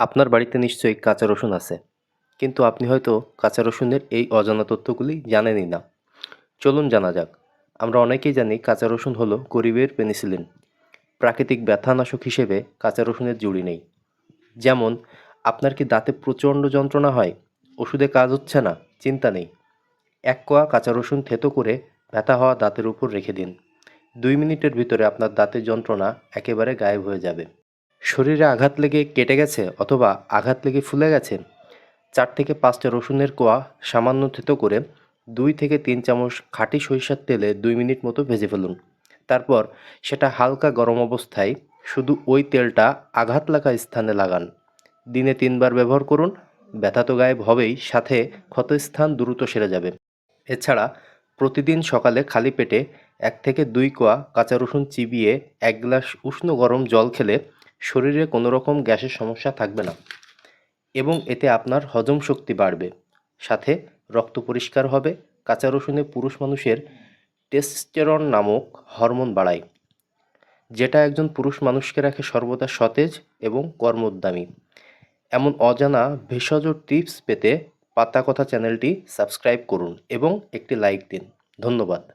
আপনার বাড়িতে নিশ্চয়ই কাঁচা রসুন আছে। কিন্তু আপনি হয়তো কাঁচা রসুনের এই অজানা তথ্যগুলি জানেনই না। চলুন জানা যাক, আমরা অনেকেই জানি কাঁচা রসুন হলো গরিবের পেনিসিলিন। প্রাকৃতিক ব্যথানাশক হিসেবে কাঁচা রসুনের জুড়ি নেই। যেমন, আপনার কি দাঁতে প্রচণ্ড যন্ত্রণা হয়? ওষুধে কাজ হচ্ছে না, চিন্তা নেই। এক কোয়া কাঁচা রসুন থেতো করে ব্যথা হওয়া দাঁতের উপর রেখে দিন। দুই মিনিটের ভিতরে আপনার দাঁতের যন্ত্রণা একেবারে গায়েব হয়ে যাবে। শরীরে আঘাত লেগে কেটে গেছে অথবা আঘাত লেগে ফুলে গেছে। চার থেকে পাঁচটা রসুনের কোয়া সামান্য থেতো করে দুই থেকে তিন চামচ খাঁটি সরিষার তেলে দুই মিনিট মতো ভেজে ফেলুন। তারপর সেটা হালকা গরম অবস্থায় শুধু ওই তেলটা আঘাত লাগা স্থানে লাগান। দিনে তিনবার ব্যবহার করুন, ব্যথা তো গায়েব হবেই, সাথে ক্ষতস্থান দ্রুত সেরে যাবে। এছাড়া প্রতিদিন সকালে খালি পেটে এক থেকে দুই কোয়া কাঁচা রসুন চিবিয়ে এক গ্লাস উষ্ণ গরম জল খেলে শরীরে কোনো রকম গ্যাসের সমস্যা থাকবে না এবং এতে আপনার হজম শক্তি বাড়বে। সাথে রক্ত পরিষ্কার হবে। কাঁচা রসুনে পুরুষ মানুষের টেস্টেরন নামক হরমোন বাড়ায়, যেটা একজন পুরুষ মানুষকে রাখে সর্বদা সতেজ এবং কর্মোদ্যমী। এমন অজানা ভেষজ টিপস পেতে পাতা কথা চ্যানেলটি সাবস্ক্রাইব করুন এবং একটি লাইক দিন। ধন্যবাদ।